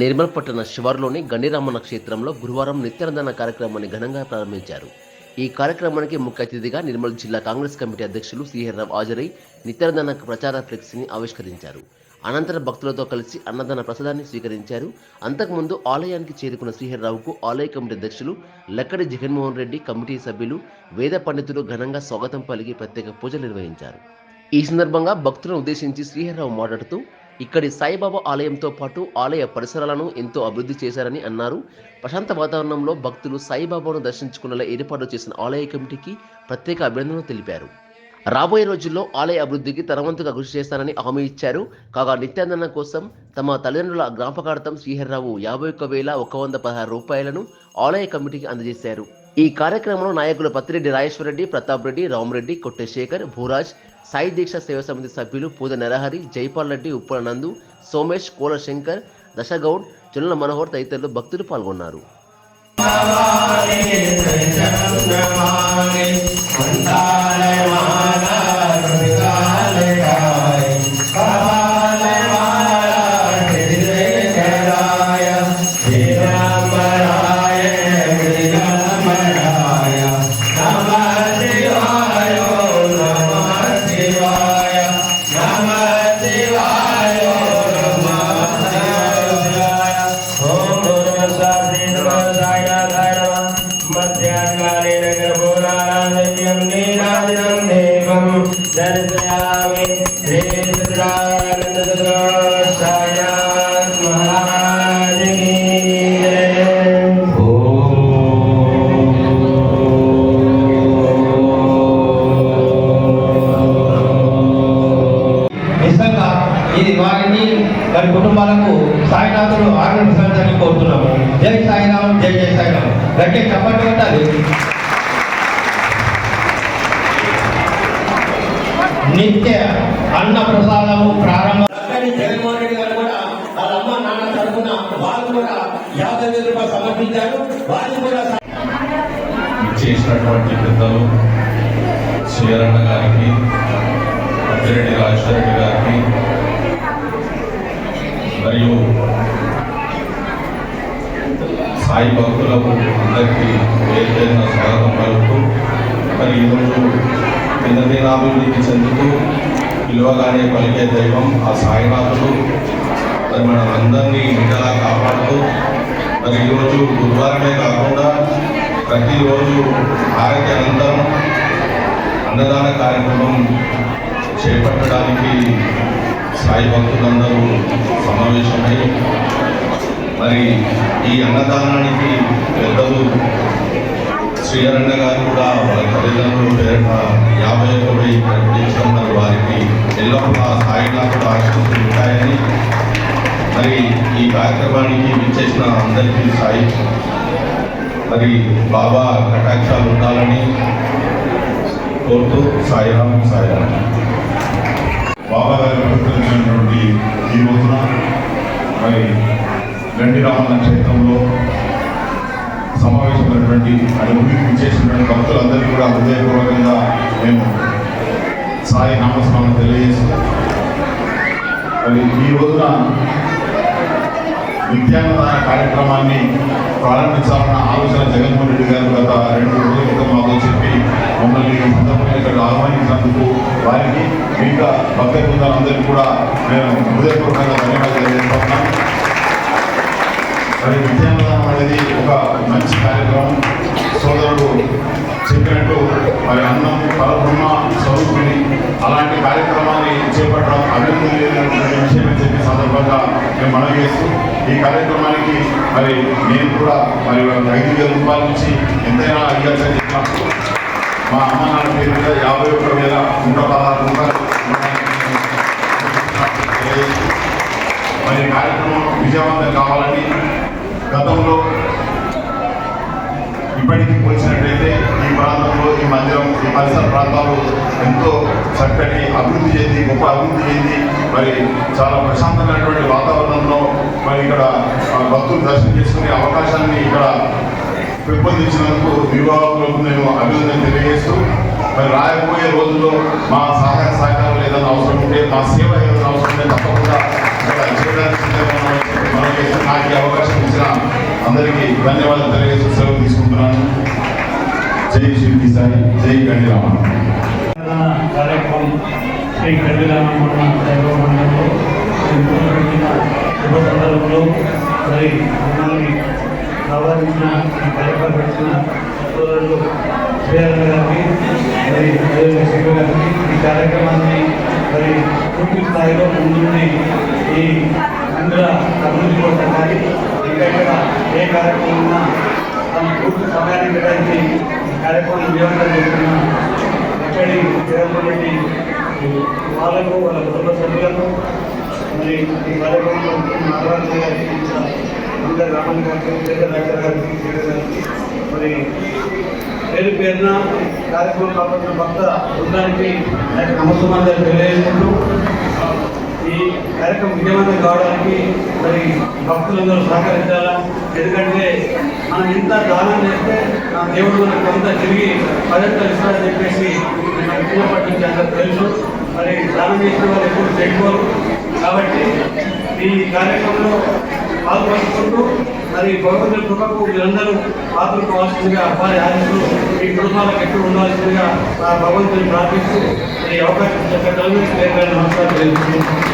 నిర్మల్ పట్టణ శివారులోని గండిరామన్న క్షేత్రంలో గురువారం నిత్యానందన కార్యక్రమాన్ని ఘనంగా ప్రారంభించారు. ఈ కార్యక్రమానికి ముఖ్య అతిథిగా నిర్మల్ జిల్లా కాంగ్రెస్ కమిటీ అధ్యక్షులు శ్రీహర్రావు హాజరై నిత్యానందన ప్రచార ఫ్లెక్సీని ఆవిష్కరించారు. అనంతరం భక్తులతో కలిసి అన్నదాన ప్రసాదాన్ని స్వీకరించారు. అంతకుముందు ఆలయానికి చేరుకున్న శ్రీహర్రావుకు ఆలయ కమిటీ అధ్యక్షులు లక్కడి జగన్మోహన్ రెడ్డి కమిటీ సభ్యులు వేద పండితులు ఘనంగా స్వాగతం పలికి ప్రత్యేక పూజలు నిర్వహించారు. ఈ సందర్భంగా భక్తులను ఉద్దేశించి శ్రీహరిరావు మాట్లాడుతూ ఇక్కడి సాయిబాబా ఆలయంతో పాటు ఆలయ పరిసరాలను ఎంతో అభివృద్ధి చేశారని అన్నారు. ప్రశాంత వాతావరణంలో భక్తులు సాయిబాబాను దర్శించుకునేలా ఏర్పాటు చేసిన ఆలయ కమిటీకి ప్రత్యేక అభినందనలు తెలిపారు. రాబోయే రోజుల్లో ఆలయ అభివృద్ధికి తనవంతుగా కృషి చేస్తానని హామీ ఇచ్చారు. కాగా నిత్యానందన కోసం తమ తల్లిదండ్రుల జ్ఞాపకార్థం శ్రీహర్రావు యాభై ఒక్క వేల ఒక వంద పదహారు రూపాయలను ఆలయ కమిటీకి అందజేశారు. ఈ కార్యక్రమంలో నాయకులు పత్తిరెడ్డి రాజేశ్వరరెడ్డి ప్రతాప్ రెడ్డి రామరెడ్డి కొట్టేశేఖర్ భూరాజ్ సాయి దీక్ష సేవా సమితి సభ్యులు పూద నరహరి జైపాల్ రెడ్డి ఉప్పల నందు సోమేష్ కోల శంకర్ దశగౌడ్ జొన్నల మనోహర్ తదితరులు భక్తులు పాల్గొన్నారు दर्शयामि సాయినాథుడు ఆనందించాలని కోరుతున్నాము. జై సాయిరామ్ జై జై సాయిరామ్. గట్టి చప్పట్లు కొట్టాలి. నిత్య అన్న ప్రసాదము ప్రారంభం. జగన్మోహన్ రెడ్డి గారు కూడా వాళ్ళ అమ్మ నాన్న తరఫున వాళ్ళు కూడా యాభై వేల రూపాయలు సమర్పించారు. వాళ్ళు కూడా చేసినటువంటి పెద్దలు శ్రీరణ గారికి అప్పిరెడ్డి రాజశేఖర గారికి మరియు సాయి భక్తులకు అందరికీ ఏదైనా స్వాగతం పలుకుతూ మరి ఈరోజు దినదినాభివృద్ధికి చెందుతూ విలువగానే పలికే దైవం ఆ సాయినాథుడు. మరి మన అందరినీ నిజలా కాపాడుతూ మరి ఈరోజు గురువారమే కాకుండా ప్రతిరోజు ఆరోగ్య అనంతరం అన్నదాన కార్యక్రమం చేపట్టడానికి సాయి భక్తులందరూ సమావేశమై మరి ఈ అన్నదానానికి పెద్దలు శ్రీహరణ గారు కూడా వాళ్ళ తల్లిదండ్రులు పేరిట యాభై ఒక్క వెయ్యి ప్రకటించడం వారికి ఎల్లప్పుడూ ఆ సాయినాథుడు ఆశీస్సులు ఉంటాయని మరి ఈ కార్యక్రమానికి విచ్చేసిన అందరికీ సాయి మరి బాబా కటాక్షాలు ఉండాలని కోరుతూ సాయిరామ్ సాయిరామ్. బాబా గారి ఈ రోజున మరి గండి రామన్న క్షేత్రంలో సమావేశమైనటువంటి అనుభూతికి చేసినటువంటి భక్తులందరికీ కూడా హృదయపూర్వకంగా మేము సాయి నామస్మరణ తెలియజేస్తూ మరి ఈ రోజున విద్యాన్నదాన కార్యక్రమాన్ని ప్రారంభించాలన్న ఆలోచన జగన్మోహన్ రెడ్డి గారు గత రెండు రోజుల క్రితం మాతో చెప్పి మమ్మల్ని సందర్భంగా ఇక్కడ ఆహ్వానించినందుకు వారికి మిగతా భక్త బృందాలందరికీ కూడా మేము హృదయపూర్వకంగా ధన్యవాదాలు తెలియజేస్తున్నాం. మరి విద్యాన్నదానం అనేది ఒక మంచి కార్యక్రమం. సోదరుడు చెప్పినట్టు మరి అన్నం పరబ్రహ్మ స్వరూపిణి అలాంటి కార్యక్రమాన్ని చేపట్టడం అభివృద్ధి విషయం చెప్పిన చెప్పి సందర్భంగా మేము మనం చేస్తూ ఈ కార్యక్రమానికి మరి నేను కూడా మరి ఐదు వేల రూపాయల నుంచి ఎంతైనా ఇవ్వాల్సి చెప్పినప్పుడు మా అమ్మ నాన్న పేరు మీద యాభై ఒక్క వేల నూట పదహారు రూపాయలు మరి ఈ కార్యక్రమం విజయవంతం కావాలని గతంలో ఇప్పటికీ పోల్చినట్లయితే ఈ ప్రాంతంలో ఈ మందిరం ఈ పరిసర ప్రాంతాలు ఎంతో చక్కటి అభివృద్ధి చెంది గొప్ప అభివృద్ధి చెంది మరి చాలా ప్రశాంతమైనటువంటి వాతావరణంలో మరి ఇక్కడ భక్తులు దర్శనం చేసుకునే అవకాశాన్ని ఇక్కడ పెంపొందించినందుకు వివాహకులకు నేను అభివృద్ధి తెలియజేస్తూ మరి రాయబోయే రోజుల్లో మా సహాయ సహకారాలు ఏదైనా అవసరం ఉంటే మా సేవ ఏదైనా అవసరం ఉంటే తప్పకుండా ఇక్కడ చేయడానికి ధన్యవాదాలు తెలియజేస్తూ సెలవు తీసుకుంటున్నాను. జై శ్రీ సాయి జై గండిరామ. కార్యక్రమం శ్రీ కళ్యాణ మండలంలో శుభ సందర్భంలో మరి మమ్మల్ని ఆహ్వానించిన సోదరులు గారికి మరి శివ గారికి ఈ కార్యక్రమాన్ని మరి పూర్తి స్థాయిలో ముందుండి ఈ అభివృద్ధి కోసం కానీ ఏ కార్యక్రమం ఉన్నా తమ పూర్తి సమయాన్ని కేటాయించి కార్యక్రమం విజయవంతం చేస్తున్నాం. ఎక్కడి జగన్మోహన్ వాళ్ళకు వాళ్ళ కుటుంబ సభ్యులకు మరి ఈ కార్యక్రమంలో నాగరాజు గారికి ఇంకా అందరి రామన్ గారికి శేఖర్ డాక్టర్ గారికి గారికి మరి పేరు పేరున కార్యక్రమం కాపాడిన భక్త బృందానికి నాకు నమస్కారం తెలియజేసుకుంటూ ఈ కార్యక్రమం విజయవంతం కావడానికి మరి భక్తులందరూ సహకరించాలా? ఎందుకంటే మనం ఇంత దానం చేస్తే ఆ దేవుడు మనకు కొంత తిరిగి పదంతా ఇస్తాడని చెప్పేసి మనకు నుంచి అందరూ తెలుసు. మరి దానం చేసిన వాళ్ళు ఎప్పుడు చెడిపోరు కాబట్టి ఈ కార్యక్రమంలో పాల్పంచుకుంటూ మరి భగవంతుడి కృపకు మీరందరూ పాత్ర కావాల్సిందిగా వారి ఆశలు మీ కుటుంబాలకు ఎక్కడ ఉండాల్సిందిగా నా భగవంతుని ప్రార్థిస్తూ ఈ అవకాశం చెప్పగలను నమస్కారం తెలుసుకుంటున్నాను